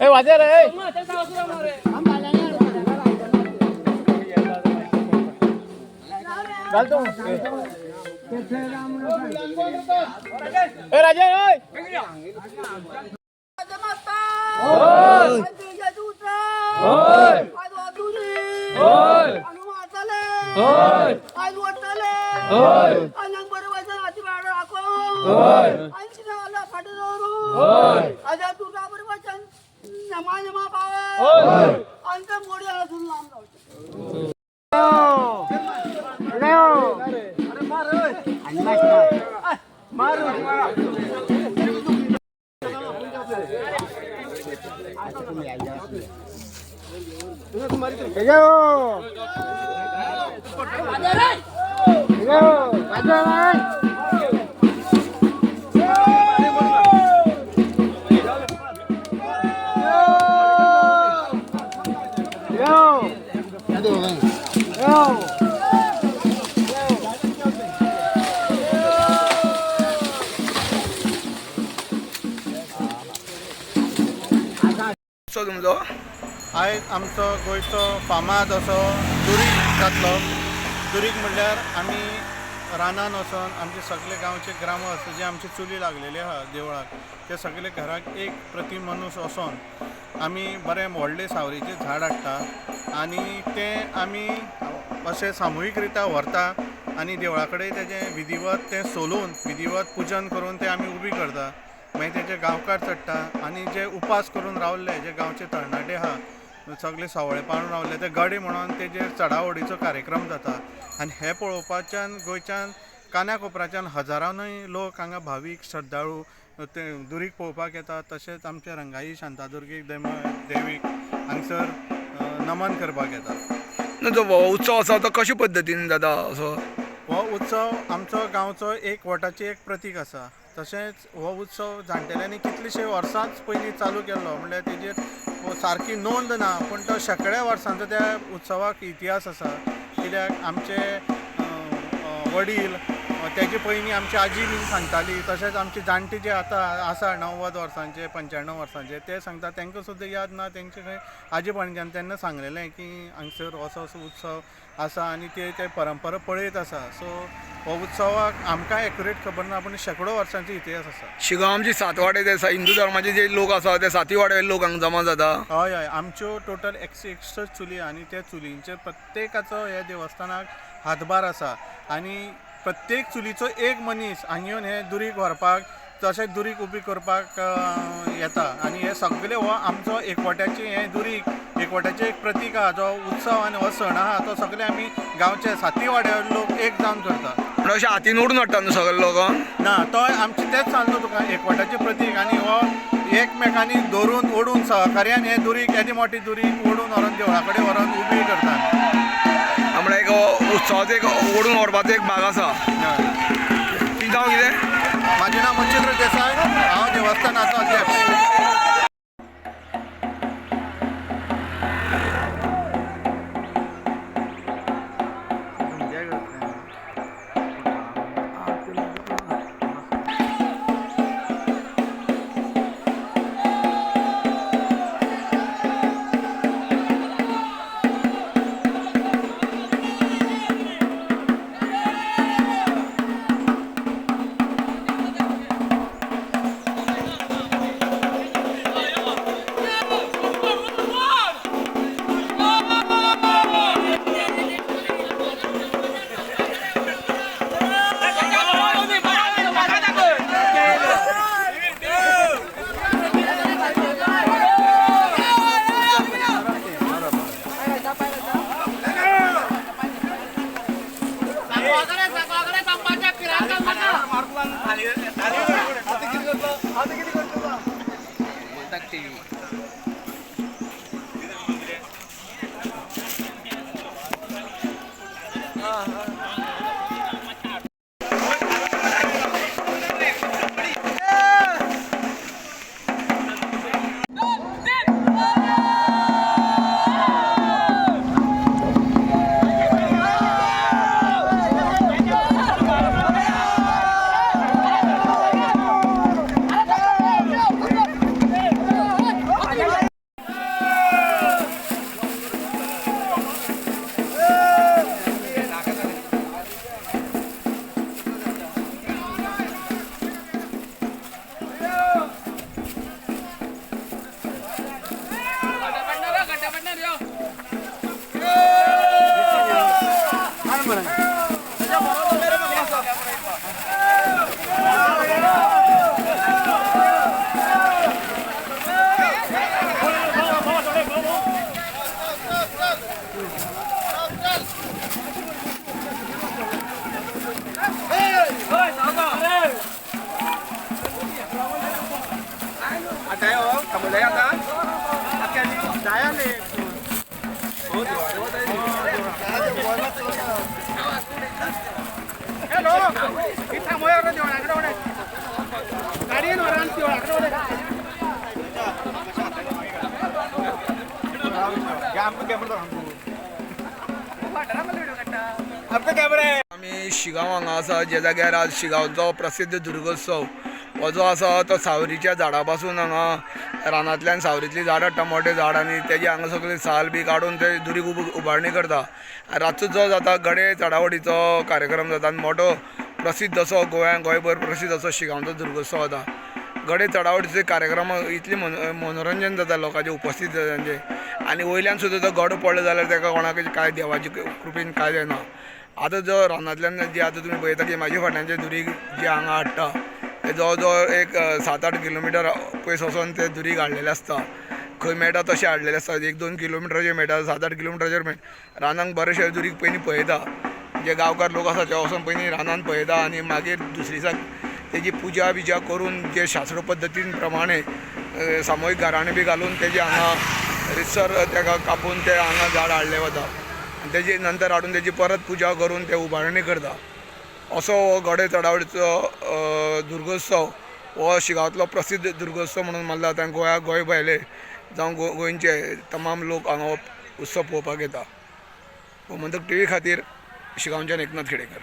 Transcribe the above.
એ વાજે રે ચાલ તો એ રાજે ઓય ઓય ઓય ए वाजे रे घालतो ए राजे ओय सो तुमचो? आयज आमचो गोंयचो फामाद असो दुरीग जातलो दुरीग म्हणल्यार आमी रानान वचोन आमचे सगळे गांवचे ग्रामस्थ जे आमचे चुली लागलेले आहा देवळाक ते सगळे घराक एक प्रति मनीस वचोन आमी बरें व्हडले सावरीचे झाड हाडटा आनी ते आमी अशें सामुहीक रित्या व्हरता आनी देवळा कडेन तेजें विधिवत तें सोलून विधिवत पुजन करून तें आमी उबी करता. मागीर तेजे गांवकार चडटा आनी जे उपास करून रावल्ले जे गांवचे तरणाटे आहा सगळे सवळे पाळून रावले ते गडे म्हणून तेजेर चडाओडीचो कार्यक्रम जाता. आनी हे पळोवपाच्यान गोंयच्यान कान्या कोपऱ्याच्यान हजारांनूय लोक हांगा भावीक श्रद्धाळू ते दुरीग पळोवपाक येतात. तशेंच आमचे रंगाई शांतादुर्गी देवीक हांगसर नमन करपाक येतात. जो हो उत्सव आसा तो कशे पद्दतीन जाता असो? हो उत्सव आमचो गांवचो एक वटाची एक प्रतीक आसा. तशेंच हो उत्सव जाणटेल्यांनी कितलींशीं वर्सांच पयलीं चालू केल्लो म्हणल्यार तेजेर सारकी नोंद ना पूण तो शेकड्या वर्सांचो त्या उत्सवाक इतिहास आसा. कित्याक आमचे वडील तेजे पयलीं आमची आजी बीन सांगताली तशेंच आमची जाणटी जे आतां आसा णव्वद वर्सांचे पंच्याण्णव वर्सांचे ते सांगता तांकां सुद्दां याद ना तेंचे खंय आजी पणज्यान तेन्ना सांगलेलें की हांगसर असो असो उत्सव आसा आनी ते ते परंपरा पळयत आसा. सो हो उत्सवाक आमकां एक्युरेट खबर ना पूण शेकडो वर्सांचो इतिहास आसा. शिगांव आमची सातवाडे ते हिंदू धर्माचे जे लोक आसा ते साती वाडे लोक हांगा जमा जाता. हय हय आमच्यो टोटल एकशे एकसठ चुली आनी त्या चुलींचे प्रत्येकाचो ह्या देवस्थानाक हातभार आसा. आनी प्रत्येक चुलीचो एक मनीस हांगा येवन हे दुरीग व्हरपाक तशेंच दुरीग उबी करपाक येता. आनी हे सगळे हो आमचो एकवट्याचे हे दुरीग एकवट्याचे एक प्रतीक आहा जो उत्सव आनी हो सण आहा तो सगळे आमी गांवचे साती वाड्यार लोक एक जावन करता म्हणून अशें हातीन ओडून हाडटा न्हू सगळे लोक? ना तो आमचे तेच सांगलो तुका एकवटाचें प्रतीक आनी हो एकमेकांनी धरून ओडून सहकार्यान हे दुरीक येदी मोठी दुरीक ओडून व्हरून देवळा कडेन व्हरून उबी करता म्हणल्यार एक उत्सवाचो एक ओडून व्हरपाचो एक भाग आसा ती जावं कितें म्हाजें नांव मच्छिंद्र देसाय हांव देवस्थानाचो अध्यक्ष वरान आमी शिगांव हांगा आसा जे जाग्यार आज शिगांवचो प्रसिद्ध दुर्गोत्सव हो जो आसा तो सावरीच्या झाडा पासून हांगा रानांतल्यान सावरीतलीं झाडां टमाटे झाड आनी तेजे हांगा सगळी साल बी काडून ते दुरीग उब उबारणी करता. रातचो जो जाता गडे चडावडीचो कार्यक्रम जाता आनी मोठो प्रसिद्ध असो गोंयांत गोंयभर प्रसिद्ध असो शिगांवचो दुर्गोत्सव जाता. गडे चडावडीचे कार्यक्रम इतले मनो मनोरंजन जाता लोकांचे उपस्थित जातांचे आनी वयल्यान सुद्दां तो गडो पडलो जाल्यार ताका कोणाक कांय देवाचे कृपेन कांय जायना. आतां जो रानांतल्यान जे आतां तुमी पळयता की म्हाजे फाटल्यान जे दुरीग जे हांगा हाडटा जवळ जवळ एक सात आठ किलोमिटर पयस वचोन ते दुरी हाडलेले आसता खंय मेळटा तशें हाडलेले आसता एक दोन किलोमिटराचेर मेळटा सात आठ किलोमिटराचेर मेळटा रानांक बरेशे दुरीक पयलीं पळयता. जे गांवकार लोक आसा ते वचोन पयलीं रानांत पळयता आनी मागीर दुसरे दिसाक तेजी पुजा बिजा करून जे शास्त्र पद्दतीन प्रमाणे अ, सामुहीक बी घालून तेजे हांगा रितसर तेका कापून ते हांगा झाड हाडले वता. आनी तेजे नंतर हाडून तेजी परत पुजा करून ते उबारणी करता. असो हो गडे चडावडीचो दुर्गोत्सव हो शिगांवतलो प्रसिद्ध दुर्गोत्सव म्हणून मानला जाता. गोंया गोंय भायले जावं गो गोंयचे तमाम लोक हांगा उत्सव पळोवपाक येता गोमंतक टी व्ही खातीर शिगांवच्यान एकनाथ खेडेकर.